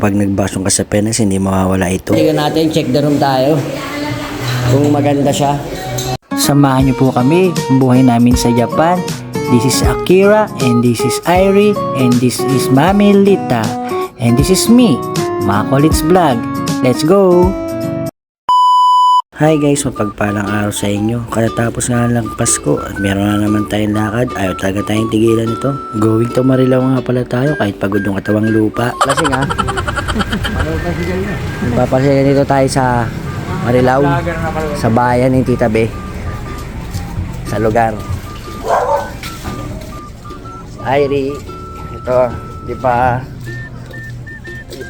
kapag nagbakasyon ka sa Pinas, hindi mawawala ito. Tingnan natin, check the room tayo. Kung maganda siya. Samahan niyo po kami ang buhay namin sa Japan. This is Akira and this is Irie and this is Mami Lita and this is me, Makolits Vlog. Let's go! Hi guys, mapagpalang araw sa inyo. Katatapos nga lang Pasko at meron na naman tayong lakad. Ayaw talaga tayong tigilan ito. Going to Marilaw nga pala tayo kahit pagod yung katawang lupa. Lasing ha? Papasaya nito tayo sa Marilao. Sa bayan ng Tita Be. Sa lugar. Irie. Ito, di pa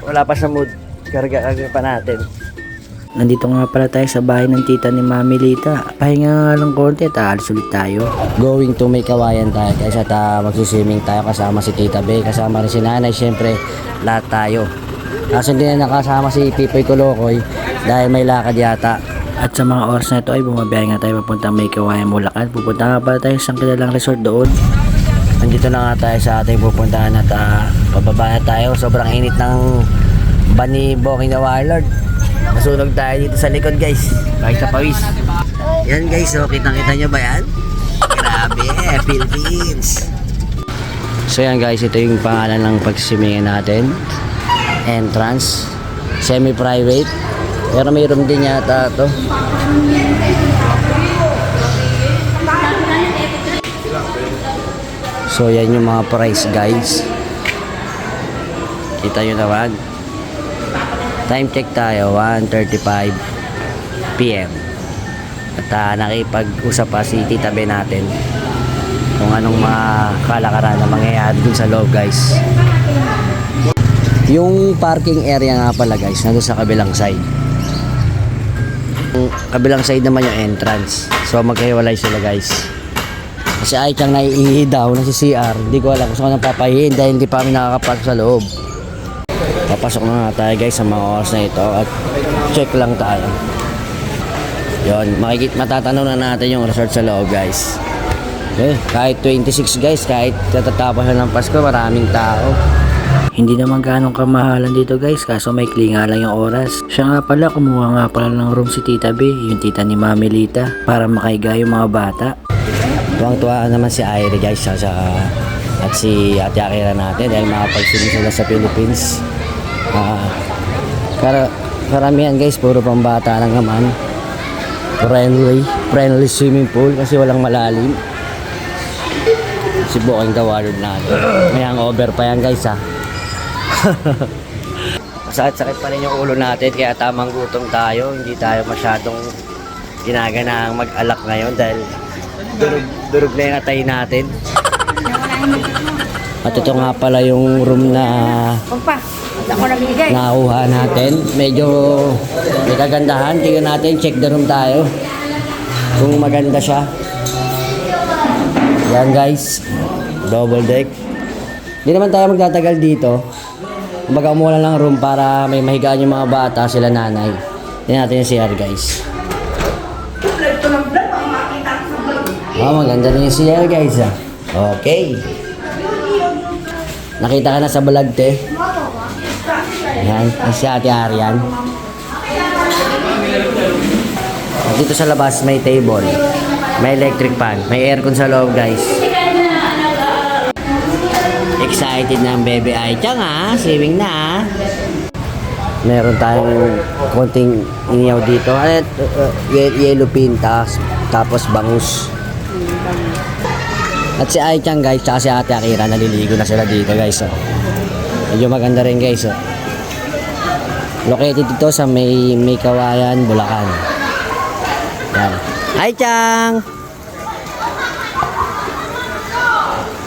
wala pa sa mood. Karga-karga pa natin. Nandito nga pala tayo sa bahay ng tita ni Mami Lita. Pahinga nga lang konti at aalis ulit tayo. Going to may kawayan tayo kaysa ta magsiswimming tayo kasama si Tita Be, kasama rin si Nanay, syempre lahat tayo. Kaso hindi na nakasama si Pipoy Kolokoy dahil may lakad yata. At sa mga oras na ito ay bumabiyahe nga tayo papunta may kawayan Bulacan. Pupunta nga pala tayo sa kilalang resort doon. Nandito na nga tayo sa ating pupuntahan at ah, pababa na tayo. Sobrang init ng bani Booking na Warlord. Nasunog tayo dito sa likod guys. Kahit sa pawis. Yan guys, so kitang kita nyo ba yan? Grabe, Philippines. So yan guys, ito yung pangalan ng pagsisimingin natin. Entrance. Semi-private. Pero may room din yata to. So yan yung mga price guys. Kita nyo naman. Time check tayo, 1.35 PM. At uh, nakipag-usap pa si Tita Ben natin kung anong mga kalakaran na mangyayari dun sa loob guys. Yung parking area nga pala guys, nandun sa kabilang side. Yung kabilang side naman yung entrance. So magkahiwalay sila guys. Kasi ay siyang naiihi daw na si CR. Hindi ko alam kung saan ko napapahihin dahil hindi pa kami nakakapasok sa loob. Papasok na nga tayo guys sa mga oras na ito at check lang tayo. Yon, makikit matatanaw na natin yung resort sa loob guys. Okay, kahit 26 guys, kahit katatapos na ng Pasko, maraming tao. Hindi naman ganong kamahalan dito guys kaso may klinga lang yung oras. Siya nga pala kumuha nga pala ng room si Tita B, yung tita ni Mami Lita para makaiga yung mga bata. Tuwang-tuwa naman si Aire guys sa, sa at si Ate Akira natin dahil makapagsinig sila sa Philippines. Ah, para karamihan guys, puro pambata lang naman. Friendly, friendly swimming pool kasi walang malalim. Si Booking the Warlord natin. May hangover pa yan guys ha. Masakit-sakit pa rin yung ulo natin kaya tamang gutom tayo. Hindi tayo masyadong ginaganang mag-alak ngayon dahil durug, durug na yung atay natin. At ito nga pala yung room na ako nabigay. nakuha natin. Medyo may kagandahan. Tingnan natin, check the room tayo. Kung maganda siya. Yan guys. Double deck. Hindi naman tayo magtatagal dito. Kumbaga umuha lang ng room para may mahigaan yung mga bata, sila nanay. Tingnan natin yung CR guys. Oh, maganda rin yung CR guys ah. Okay. Nakita ka na sa vlog te. Yan, ang si Ate Arian. Dito sa labas may table. May electric fan. May aircon sa loob guys. Excited na ang bebe ay Tiyang ah, swimming na ah. Meron tayong konting iniyaw dito. Ano, ye- yellow pintas, tapos bangus. At si Aichang guys, tsaka si Ate Akira, naliligo na sila dito guys. Oh. Medyo maganda rin guys. Oh. Located dito sa may, may kawayan, Bulacan. Yan. Aichang!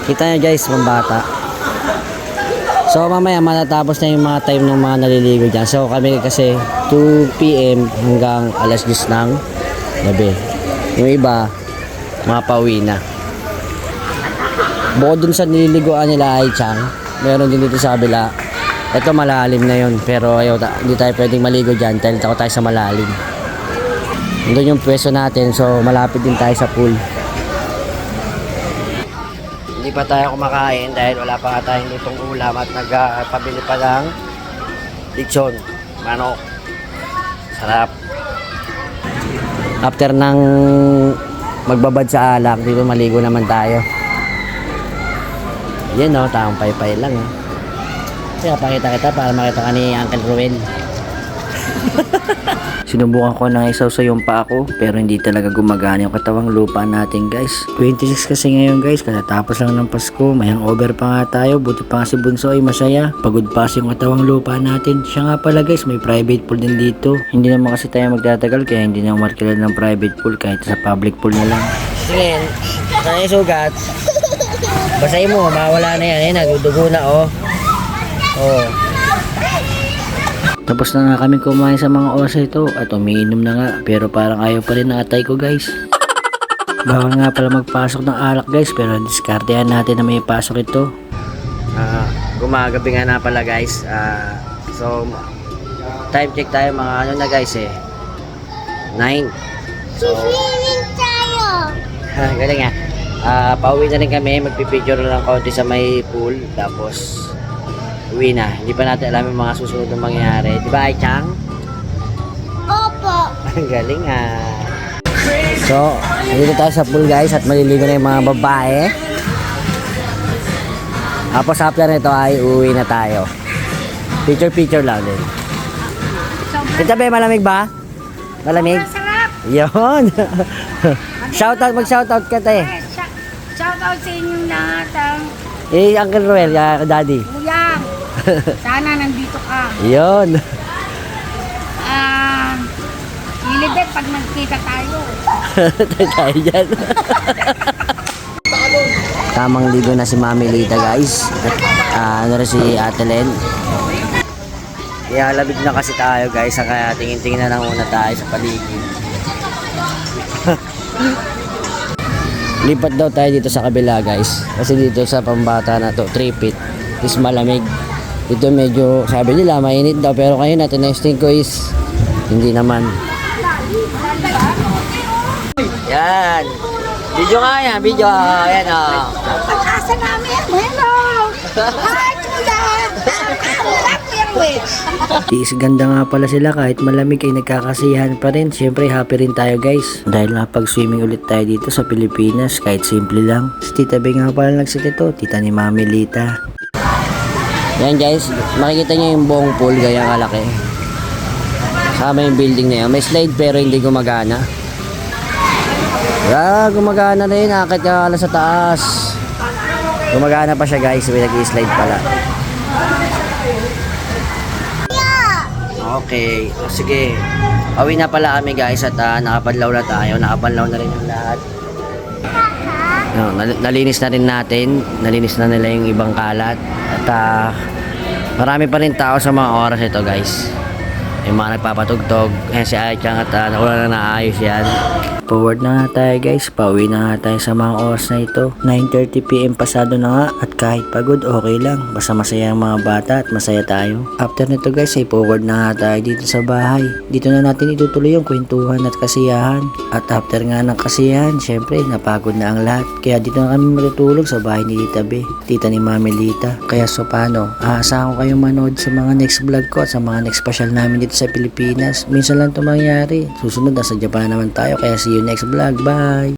Kita nyo guys, pambata. So mamaya matatapos na yung mga time ng mga naliligo dyan. So kami kasi 2 p.m. hanggang alas 10 ng gabi. Yung iba, mga pauwi na. Bukod dun sa nililiguan nila ay Chang, meron din dito sa kabila. Ito malalim na yun, pero ayaw ta- hindi tayo pwedeng maligo dyan dahil takot tayo sa malalim. Doon yung pwesto natin, so malapit din tayo sa pool. Hindi pa tayo kumakain dahil wala pa tayong lutong ulam at nagpabili pa lang lechon, manok. Sarap. After ng magbabad sa alak, dito maligo naman tayo. Yan o, tamang paypay lang. Oh. Kaya pakita kita para makita ka ni Uncle Ruel. Sinubukan ko na isaw sa yung pa ako pero hindi talaga gumagana yung katawang lupa natin guys. 26 kasi ngayon guys, katatapos lang ng Pasko, may hangover pa nga tayo, buti pa nga si Bunso ay masaya. Pagod pa kasi yung katawang lupa natin. Siya nga pala guys, may private pool din dito. Hindi naman kasi tayo magtatagal kaya hindi na markilala ng private pool kahit sa public pool na lang. Saan yung sugat? Basahin mo, mawala na yan. Ayan, nagudugo na oh. Oh. Tapos na nga kami kumain sa mga oras ito at umiinom na nga pero parang ayaw pa rin ng atay ko guys. Bawal nga pala magpasok ng alak guys pero diskartehan natin na may pasok ito. Ah, gumagabi nga na pala guys. Ah, so, time check tayo mga ano na guys eh. 9. So, galing nga. Ah, pauwi na rin kami. Magpipicture lang konti sa may pool. Tapos, uwi na. Hindi pa natin alam yung mga susunod na mangyayari. Di ba, Ai Chang? Opo. Ang galing ah. So, dito tayo sa pool guys at maliligo na yung mga babae. Tapos after nito ay uuwi na tayo. Picture picture lang din. Tita Be, malamig ba? Malamig? Yun. shoutout, mag-shoutout ka te. Eh, sh- shout out sa inyong lahat. ah. Eh, Uncle Ruel, ya, daddy. Sana nandito ka. Yun. Ah, Ilibet pag nagkita tayo. Tayo dyan. Tamang ligo na si Mami Lita guys. At ah, ano rin si Ate Len. Kaya labig na kasi tayo guys. Kaya tingin-tingin na lang muna tayo sa paligid. Lipat daw tayo dito sa kabila guys. Kasi dito sa pambata na to, 3 feet is malamig. Dito medyo, sabi nila, mainit daw. Pero kayo na, tinesting ko is hindi naman. Yan. Video nga yan, video. Yan o. Pag-asa namin. Hello. Hi, Kuya. Tiis ganda nga pala sila kahit malamig ay nagkakasiyahan pa rin. Siyempre happy rin tayo guys. Dahil nakapag-swimming ulit tayo dito sa Pilipinas kahit simple lang. Si Tita Beng nga pala nagsit ito, tita ni Mami Lita. Yan guys, makikita nyo yung buong pool gaya kalaki. Sama yung building na yan. May slide pero hindi gumagana. Ah, gumagana rin. Akit ka lang sa taas. Gumagana pa siya guys. May nag-slide pala. Okay. Sige. Awi na pala kami guys at ah, nakapanlaw na tayo. Nakapanlaw na rin yung lahat. No, nal- nalinis na rin natin. Nalinis na nila yung ibang kalat. At ah, marami pa rin tao sa mga oras ito guys. Yung mga nagpapatugtog. Ayan si Aichang at uh, nakula na naayos yan. Forward na nga tayo guys, pauwi na nga tayo sa mga oras na ito. 9.30pm pasado na nga at kahit pagod okay lang. Basta masaya ang mga bata at masaya tayo. After nito guys ay forward na nga tayo dito sa bahay. Dito na natin itutuloy yung kwentuhan at kasiyahan. At after nga ng kasiyahan, syempre napagod na ang lahat. Kaya dito na kami matutulog sa bahay ni Tita B, tita ni Mami Lita. Kaya so paano, aasahan ko kayong manood sa mga next vlog ko at sa mga next special namin dito sa Pilipinas. Minsan lang ito mangyari. Susunod nasa Japan naman tayo. Kaya see you next vlog. Bye!